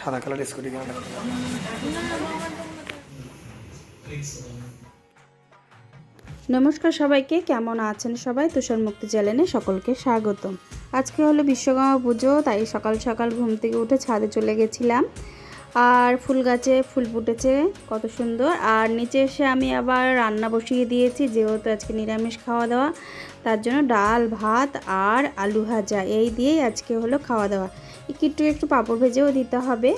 সাদা colour scooty কেন নমস্কার সবাইকে, কেমন আছেন সবাই? তুষার মুক্তি চ্যানেলে সকলকে স্বাগত আজকে হলো বিশ্বকর্মা পুজো, তাই সকাল সকাল ঘুম থেকে উঠে ছাদে চলে গেছিলাম। আর ফুল গাছে ফুল ফুটেছে, কত সুন্দর। আর নিচে এসে আমি আবার রান্না বসিয়ে দিয়েছি, যেহেতু আজকে নিরামিষ খাওয়া দাওয়া, তার জন্য ডাল, ভাত আর আলু ভাজা, এই দিয়েই আজকে হলো খাওয়া দাওয়া। একটু একটু পাঁপড় ভেজেও দিতে হবে,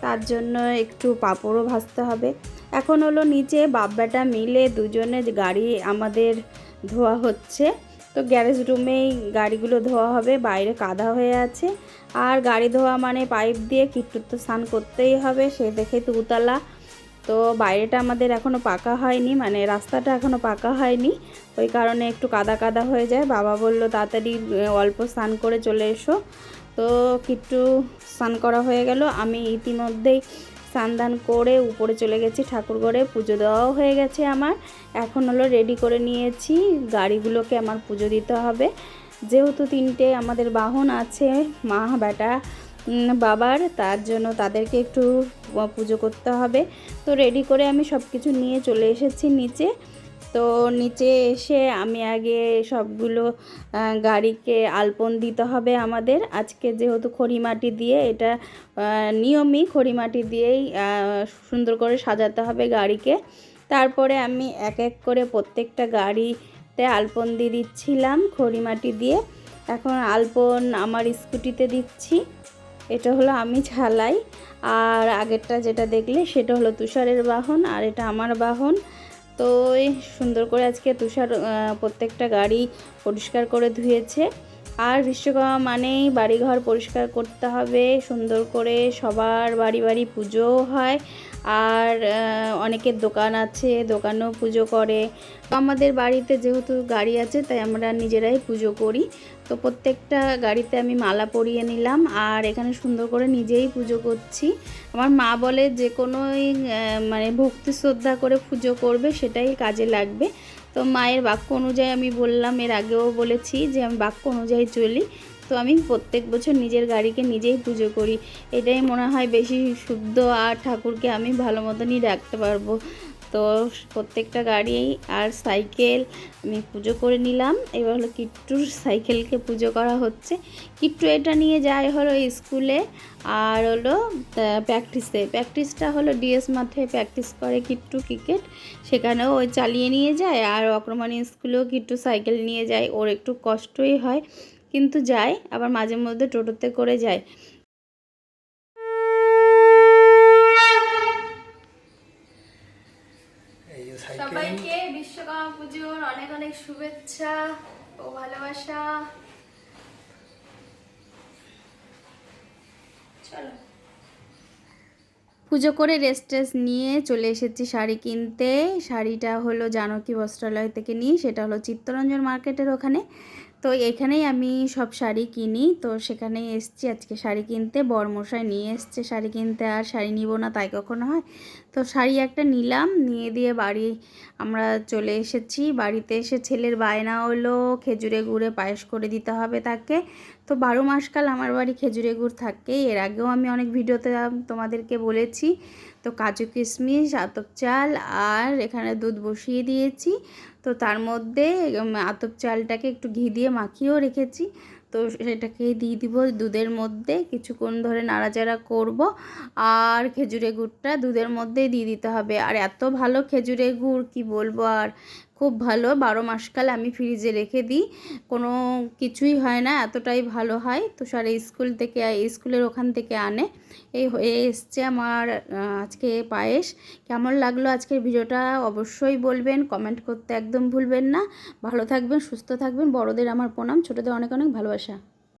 তার জন্য একটু পাঁপড়ও ভাজতে হবে। এখন হলো নিচে বাব্বাটা মিলে দুজনে গাড়ি আমাদের ধোয়া হচ্ছে। তো গ্যারেজ রুমেই গাড়িগুলো ধোয়া হবে, বাইরে কাদা হয়ে আছে। আর গাড়ি ধোয়া মানে পাইপ দিয়ে কিট্টুর তো স্নান করতেই হবে, সে দেখে তো উতালা তো বাইরেটা আমাদের এখনও পাকা হয়নি মানে রাস্তাটা এখনও পাকা হয়নি। ওই কারণে একটু কাদা কাদা হয়ে যায়। বাবা বলল, তাড়াতাড়ি অল্প স্নান করে চলে এসো। তো কিট্টু স্নান করা হয়ে গেল। আমি ইতিমধ্যেই স্নান করে উপরে চলে গেছি ঠাকুরঘরে পুজো দেওয়াও হয়ে গেছে আমার। এখন হলো রেডি করে নিয়েছি, গাড়িগুলোকে আমার পুজো দিতে হবে। যেহেতু তিনটে আমাদের বাহন আছে, মা বেটা বাবার, তার জন্য তাদেরকে একটু পুজো করতে হবে। তো রেডি করে আমি সব কিছু নিয়ে চলে এসেছি নিচে। তো নিচে এসে আমি আগে সবগুলো গাড়িকে আলপন দিতে হবে আমাদের। আজকে যেহেতু খড়িমাটি দিয়ে এটা নিয়মই খড়িমাটি দিয়েই সুন্দর করে সাজাতে হবে গাড়িকে। তারপরে আমি এক এক করে প্রত্যেকটা গাড়িতে আলপন দিয়ে দিচ্ছিলাম খড়িমাটি দিয়ে। এখন আলপন আমার স্কুটিতে দিচ্ছি। এটা হলো আমি ঝালাই আর আগেরটা যেটা দেখলে সেটা হলো তুষারের বাহন আর এটা আমার বাহন। তো সুন্দর করে আজকে তুষার প্রত্যেকটা গাড়ি পরিষ্কার করে ধুয়েছে। আর বিশ্বকর্মা মানেই বাড়িঘর পরিষ্কার করতে হবে, সুন্দর করে সবার বাড়ি বাড়ি পুজোও হয়। আর অনেকের দোকান আছে, দোকানেও পুজো করে। আমাদের বাড়িতে যেহেতু গাড়ি আছে, তাই আমরা নিজেরাই পুজো করি। তো প্রত্যেকটা গাড়িতে আমি মালা পরিয়ে নিলাম আর এখানে সুন্দর করে নিজেই পুজো করছি। আমার মা বলে যে কোনোই মানে ভক্তি শ্রদ্ধা করে পুজো করবে, সেটাই কাজে লাগবে। তো মায়ের বাক্য অনুযায়ী আমি বললাম, এর আগেও বলেছি যে আমি বাক্য অনুযায়ী চলি। তো আমি প্রত্যেক বছর নিজের গাড়িকে নিজেই পুজো করি। এটাই মনে হয় বেশি শুদ্ধ আর ঠাকুরকে আমি ভালো মতনই রাখতে পারব। তো প্রত্যেকটা গাড়ি আর সাইকেল আমি পুজো করে নিলাম। এবার হলো কিট্টুর সাইকেলকে পুজো করা হচ্ছে। কিট্টু এটা নিয়ে যায় হলো স্কুলে আর হলো প্র্যাকটিসে প্র্যাকটিসটা হলো ডিএস মাঠে প্র্যাকটিস করে কিট্টু ক্রিকেট সেখানেও ওই চালিয়ে নিয়ে যায় আর অক্রমণী স্কুলেও কিট্টু সাইকেল নিয়ে যায়। ওর একটু কষ্টই হয়, কিন্তু যায়। আবার মাঝে মধ্যে টোটোতে করে যায় এই যে সাইকেল সবাইকে বিশ্বকর্মা পুজোর অনেক অনেক শুভেচ্ছা ও ভালোবাসা। চলো। পুজো করে রেস্ট টেস্ট নিয়ে চলে এসেছি শাড়ি কিনতে। শাড়িটা হলো জানকী বস্ত্রালয় থেকে নিই, সেটা হলো চিত্তরঞ্জন মার্কেটের ওখানে। তো এখানেই আমি সব শাড়ি কিনি। তো সেখানেই এসছি। আজকে শাড়ি কিনতে। বরমশাই নিয়ে এসছে শাড়ি কিনতে। আর শাড়ি নিব না, তাই কখনো হয়? তো শাড়ি একটা নিলাম। নিয়ে দিয়ে বাড়ি আমরা চলে এসেছি। বাড়িতে এসে ছেলের বায়না হলো, খেজুরে গুড়ে পায়েস করে দিতে হবে তাকে। তো বারো মাসকাল আমার বাড়ি খেজুরে গুড় থাকে এর আগেও আমি অনেক ভিডিওতে তোমাদেরকে বলেছি। তো কাজু কিশমিশ, আতপ চাল আর এখানে দুধ বসিয়ে দিয়েছি। তো তার মধ্যে আতপ চালটাকে একটু ঘি দিয়ে মাখিয়েও রেখেছি। তো সেটাকে দিয়ে দিব দুধের মধ্যে, কিছুক্ষণ ধরে নাড়াচাড়া করব। আর খেজুরে গুড়টা দুধের মধ্যেই দিয়ে দিতে হবে। আর এত ভালো খেজুরে গুড়, কি বলব আর? খুব ভালো। বারো মাসকাল আমি ফ্রিজে রেখে দিই। কোনো কিছুই হয় না, এতটাই ভালো হয়। তো সারা স্কুল থেকে স্কুলের ওখান থেকে আনে। এই হয়ে এসছে আমার আজকে পায়েস। কেমন লাগল আজকের ভিডিওটা অবশ্যই বলবেন। কমেন্ট করতে একদম ভুলবেন না। ভালো থাকবেন, সুস্থ থাকবেন। বড়দের আমার প্রণাম। ছোটোদের অনেক অনেক ভালোবাসা।